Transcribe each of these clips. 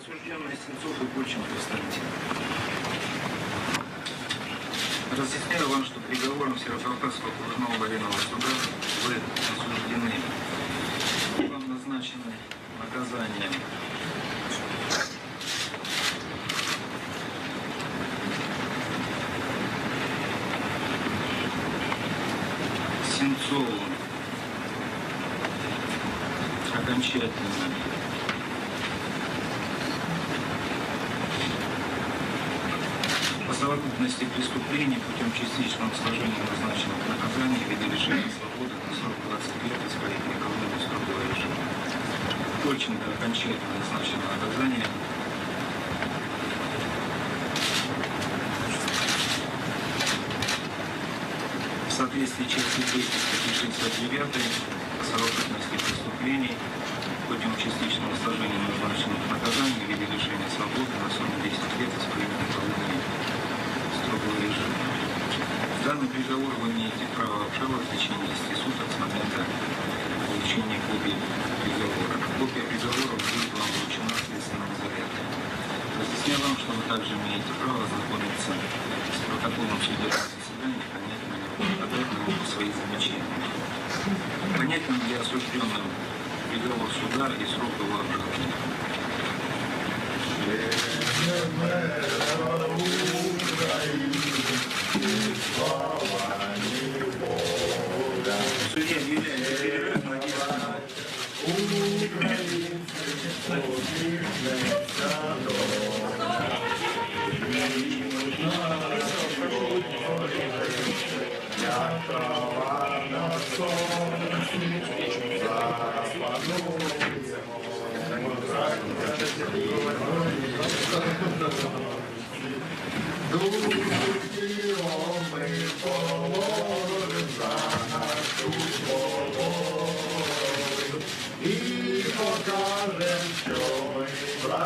Осужденный Сенцов и Кульчин Константин. Разъясняю вам, что приговором Северокавказского окружного военного суда вы осуждены. Вам назначены наказания Сенцову окончательно совокупности преступлений путем частичного сложения назначенных наказаний в виде лишения свободы на срок 20 лет исправительной колонии строгого режима. Кольченко окончательно назначено наказание в соответствии части 3 статьи 69 по совокупности преступлений путем частичного сложения назначенных наказаний в виде лишения свободы на срок 10 лет исправительной колонии строгого режима. Данный приговор вы имеете право обжаловать в течение 10 суток с момента получения копии приговора. Копия приговора будет вам вручена следственным изолятором. Разъясняю вам, что вы также имеете право ознакомиться с протоколом судебного заседания, него, подать свои замечания. Понятен для осужденным приговор суда и срок его обжалования. Судья объявляет перерыв на 10 минут.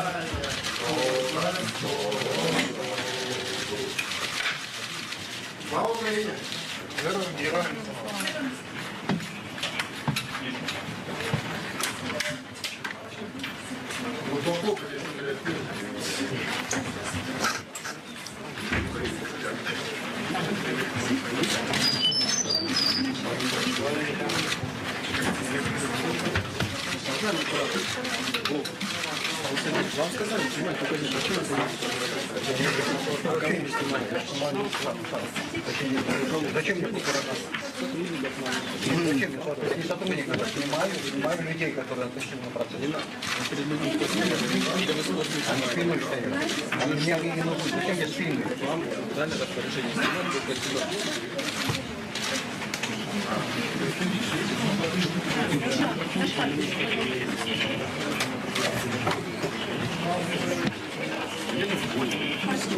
Браття, Слава Вам сказали, снимать только не зачем Зачем мне фотограф? Зачем мне фотограф? Не сотрудник, это снимаю, снимаю людей, которые отошли на процесс. Не надо. Они спиной стоят. Они меня не нужны. Зачем мне спины? Вам дали распоряжение снимать только сюда.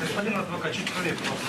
Господин адвокат, чуть правее, пожалуйста.